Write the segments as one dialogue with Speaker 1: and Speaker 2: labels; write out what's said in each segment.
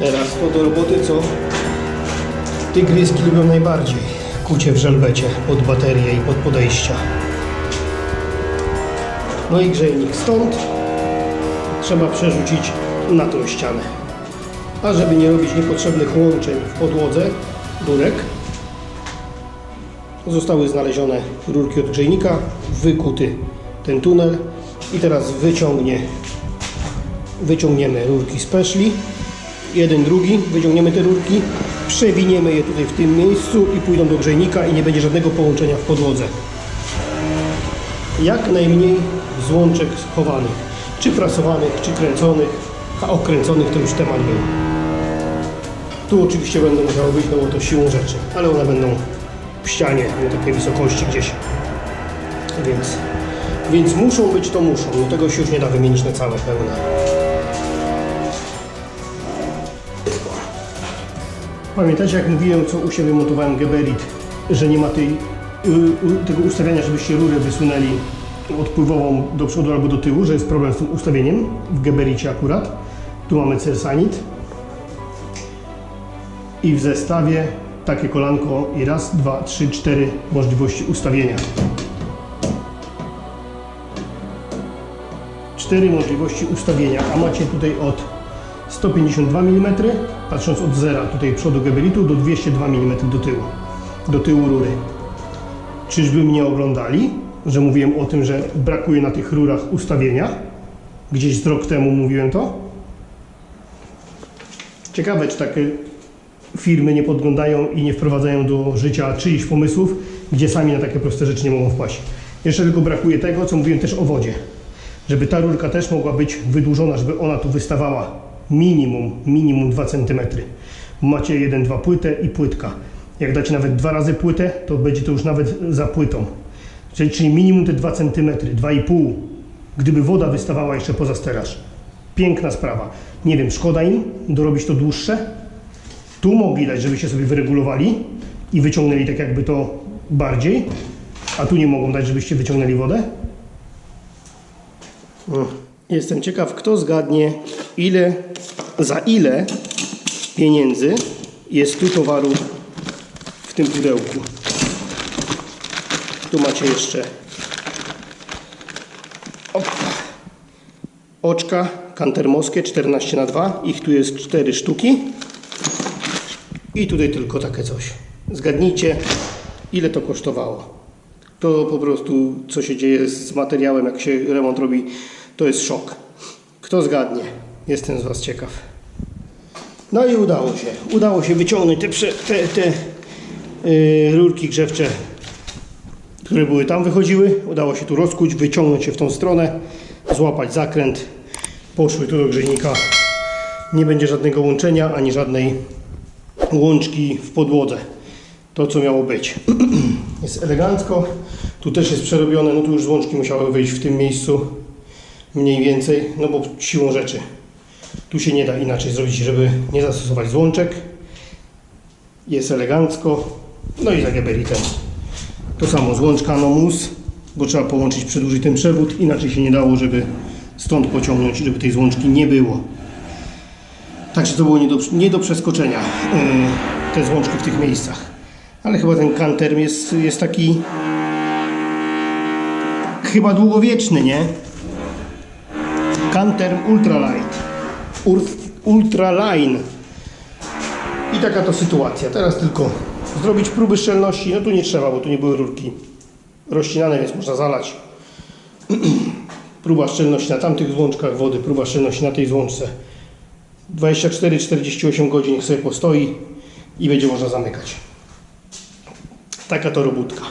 Speaker 1: to do roboty, co tygryski lubią najbardziej. Kucie w żelbecie pod baterię i pod podejścia. No i grzejnik stąd trzeba przerzucić na tą ścianę. A żeby nie robić niepotrzebnych łączeń w podłodze, durek, zostały znalezione rurki od grzejnika, wykuty ten tunel i teraz wyciągnie, wyciągniemy rurki z peszli, jeden, drugi, wyciągniemy te rurki, przewiniemy je tutaj w tym miejscu i pójdą do grzejnika i nie będzie żadnego połączenia w podłodze. Jak najmniej złączek schowanych, czy prasowanych, czy kręconych, a okręconych to już temat był. Tu oczywiście będą musiały być, no bo to siłą rzeczy, ale one będą w ścianie na takiej wysokości gdzieś. Więc, więc muszą być, to muszą. No tego się już nie da wymienić na całe pełne. Pamiętacie jak mówiłem, co u siebie montowałem geberit, że nie ma tej, y, y, tego ustawienia, żebyście rurę wysunęli odpływową do przodu albo do tyłu, że jest problem z tym ustawieniem w gebericie akurat. Tu mamy cersanit i w zestawie takie kolanko i raz, dwa, trzy, cztery możliwości ustawienia. Cztery możliwości ustawienia, a macie tutaj od 152 mm, patrząc od zera tutaj przodu geberitu do 202 mm do tyłu, do tyłu rury. Czyżby mnie oglądali, że mówiłem o tym, że brakuje na tych rurach ustawienia? Gdzieś z rok temu mówiłem to? Ciekawe, czy takie firmy nie podglądają i nie wprowadzają do życia czyichś pomysłów, gdzie sami na takie proste rzeczy nie mogą wpaść. Jeszcze tylko brakuje tego, co mówiłem też o wodzie. Żeby ta rurka też mogła być wydłużona, żeby ona tu wystawała minimum, minimum 2 cm. Macie 1-2 płytę i płytka. Jak dacie nawet dwa razy płytę, to będzie to już nawet za płytą. Czyli, czyli minimum te 2 cm, 2,5 gdyby woda wystawała jeszcze poza steraż. Piękna sprawa. Nie wiem, szkoda im dorobić to dłuższe, tu mogli dać, żebyście sobie wyregulowali i wyciągnęli tak jakby to bardziej, a tu nie mogą dać, żebyście wyciągnęli wodę. Jestem ciekaw, kto zgadnie, ile, za ile pieniędzy jest tu towaru w tym pudełku. Tu macie jeszcze oczka kantermoskie 14 na 2 ich tu jest 4 sztuki. I tutaj tylko takie coś. Zgadnijcie, ile to kosztowało. To po prostu, co się dzieje z materiałem, jak się remont robi, to jest szok. Kto zgadnie? Jestem z Was ciekaw. No i udało się. Udało się wyciągnąć te, te, te yy, rurki grzewcze, które były tam, wychodziły. Udało się tu rozkuć, wyciągnąć się w tą stronę, złapać zakręt. Poszły tu do grzejnika. Nie będzie żadnego łączenia, ani żadnej łączki w podłodze. To, co miało być. Jest elegancko. Tu też jest przerobione. No tu już złączki musiały wyjść w tym miejscu. Mniej więcej, no bo siłą rzeczy. Tu się nie da inaczej zrobić, żeby nie zastosować złączek. Jest elegancko. No i za geberitem. To samo złączka no mus, bo trzeba połączyć, przedłużyć ten przewód. Inaczej się nie dało, żeby stąd pociągnąć, żeby tej złączki nie było. Także to było nie do, nie do przeskoczenia, yy, te złączki w tych miejscach. Ale chyba ten kanterm jest, jest taki chyba długowieczny, nie? Kanterm Ultralight. Ur, Ultraline. I taka to sytuacja. Teraz tylko zrobić próby szczelności. No tu nie trzeba, bo tu nie były rurki rozcinane, więc można zalać. próba szczelności na tamtych złączkach wody, próba szczelności na tej złączce. 24-48 godzin niech sobie postoi i będzie można zamykać. Taka to robótka.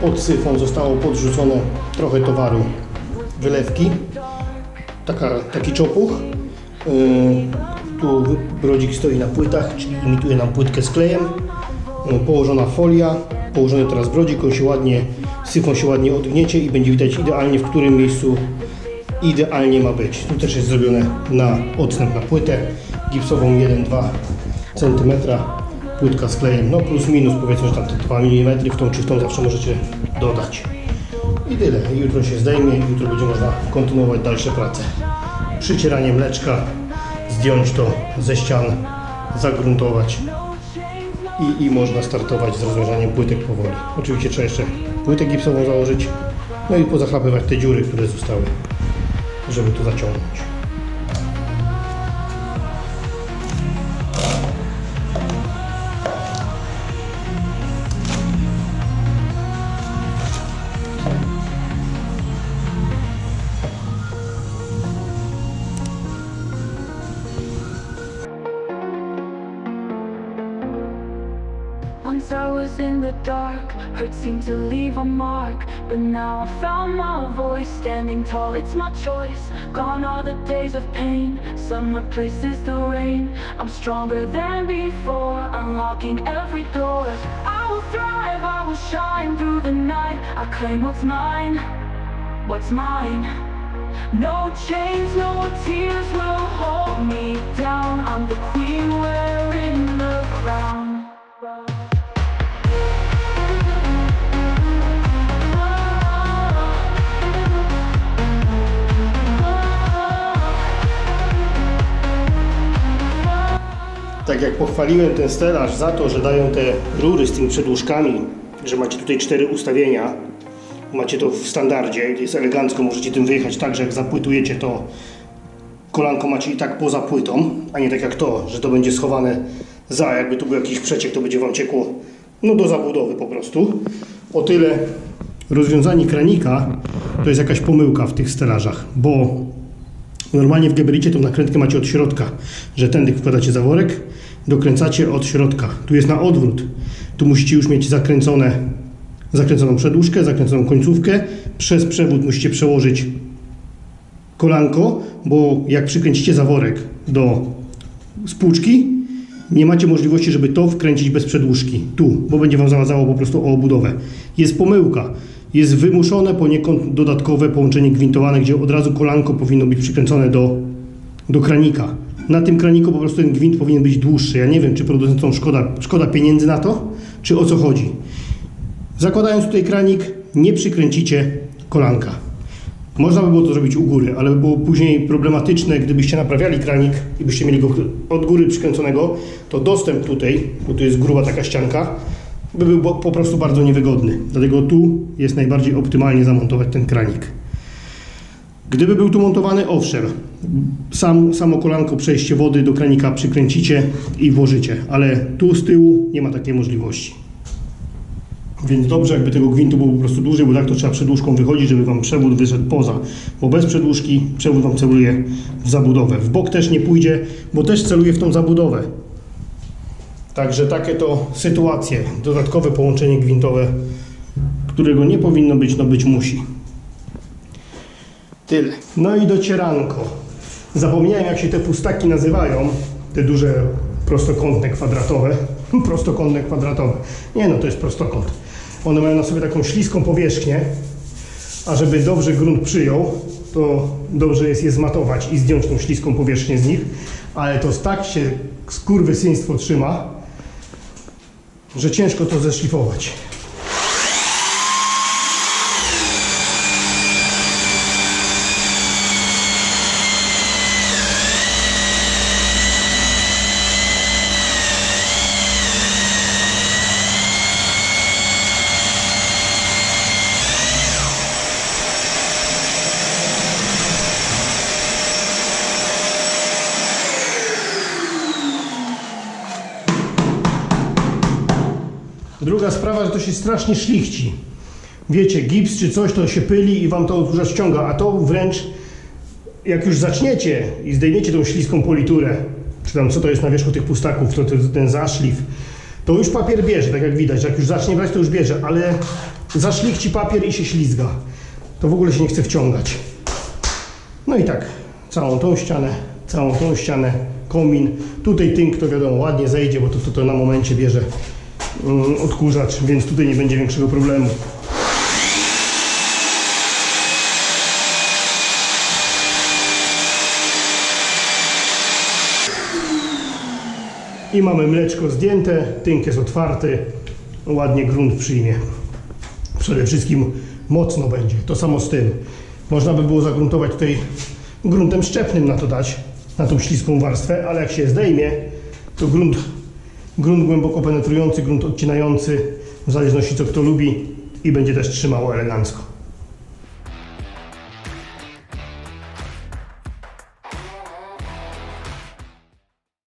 Speaker 1: Pod syfon zostało podrzucone trochę towaru, wylewki, taka, taki czopuch. Yy, tu brodzik stoi na płytach, czyli imituje nam płytkę z klejem. Yy, położona folia, położony teraz brodzik, on się ładnie, syfon się ładnie odgniecie i będzie widać idealnie w którym miejscu idealnie ma być. Tu też jest zrobione na odstęp na płytę gipsową 1-2 cm. Płytka z klejem, no plus minus powiedzmy, że tam te 2 mm w tą czy w tą zawsze możecie dodać. I tyle. Jutro się zdejmie jutro będzie można kontynuować dalsze prace. Przycieranie mleczka, zdjąć to ze ścian, zagruntować i, i można startować z rozwiązaniem płytek powoli. Oczywiście trzeba jeszcze płytę gipsową założyć, no i pozachlapywać te dziury, które zostały, żeby to zaciągnąć.
Speaker 2: I was in the dark, hurt seemed to leave a mark. But now I found my voice, standing tall, it's my choice. Gone are the days of pain, sun replaces the rain. I'm stronger than before, unlocking every door. I will thrive, I will shine through the night. I claim what's mine, what's mine. No chains, no tears will hold me down. I'm the queen wearing the crown.
Speaker 1: Tak jak pochwaliłem ten stelaż za to, że dają te rury z tymi przedłużkami, że macie tutaj cztery ustawienia, macie to w standardzie, jest elegancko, możecie tym wyjechać tak, że jak zapłytujecie to kolanko macie i tak poza płytą, a nie tak jak to, że to będzie schowane za, jakby tu był jakiś przeciek, to będzie Wam ciekło no do zabudowy po prostu. O tyle rozwiązanie kranika to jest jakaś pomyłka w tych stelażach, bo Normalnie w gebericie tą nakrętkę macie od środka, że tędy wkładacie zaworek, dokręcacie od środka. Tu jest na odwrót. Tu musicie już mieć zakręcone, zakręconą przedłużkę, zakręconą końcówkę. Przez przewód musicie przełożyć kolanko, bo jak przykręcicie zaworek do spłuczki, nie macie możliwości, żeby to wkręcić bez przedłużki. Tu, bo będzie Wam zawadzało po prostu o obudowę. Jest pomyłka. Jest wymuszone poniekąd dodatkowe połączenie gwintowane, gdzie od razu kolanko powinno być przykręcone do, do kranika. Na tym kraniku po prostu ten gwint powinien być dłuższy. Ja nie wiem, czy producentom szkoda, szkoda pieniędzy na to, czy o co chodzi. Zakładając tutaj kranik, nie przykręcicie kolanka. Można by było to zrobić u góry, ale by było później problematyczne, gdybyście naprawiali kranik i byście mieli go od góry przykręconego, to dostęp tutaj, bo tu jest gruba taka ścianka, by był po- prostu bardzo niewygodny. Dlatego tu jest najbardziej optymalnie zamontować ten kranik. Gdyby był tu montowany, owszem, sam, samo kolanko przejście wody do kranika przykręcicie i włożycie, ale tu z tyłu nie ma takiej możliwości. Więc dobrze, jakby tego gwintu było po prostu dłużej, bo tak to trzeba przedłużką wychodzić, żeby Wam przewód wyszedł poza. Bo bez przedłużki przewód Wam celuje w zabudowę. W bok też nie pójdzie, bo też celuje w tą zabudowę. Także takie to sytuacje. Dodatkowe połączenie gwintowe, którego nie powinno być, no być musi. Tyle. No i docieranko. Zapomniałem jak się te pustaki nazywają. Te duże prostokątne, kwadratowe. Prostokątne, kwadratowe. Nie no, to jest prostokąt. One mają na sobie taką śliską powierzchnię, a żeby dobrze grunt przyjął, to dobrze jest je zmatować i zdjąć tą śliską powierzchnię z nich. Ale to tak się skurwysyństwo trzyma, że ciężko to zeszlifować. Że to się strasznie szlichci. Wiecie, gips czy coś to się pyli i wam to dużo ściąga, a to wręcz jak już zaczniecie i zdejmiecie tą śliską politurę, czy tam co to jest na wierzchu tych pustaków, to, ten zaszlif, to już papier bierze, tak jak widać. Jak już zacznie brać, to już bierze, ale zaszlichci papier i się ślizga. To w ogóle się nie chce wciągać. No i tak, całą tą ścianę, całą tą ścianę, komin. Tutaj tynk to wiadomo ładnie zejdzie, bo to, to, to na momencie bierze odkurzacz, więc tutaj nie będzie większego problemu. I mamy mleczko zdjęte, tynk jest otwarty, ładnie grunt przyjmie. Przede wszystkim mocno będzie, to samo z tym. Można by było zagruntować tutaj gruntem szczepnym na to dać, na tą śliską warstwę, ale jak się zdejmie, to grunt, grunt głęboko penetrujący, grunt odcinający, w zależności co kto lubi i będzie też trzymało elegancko.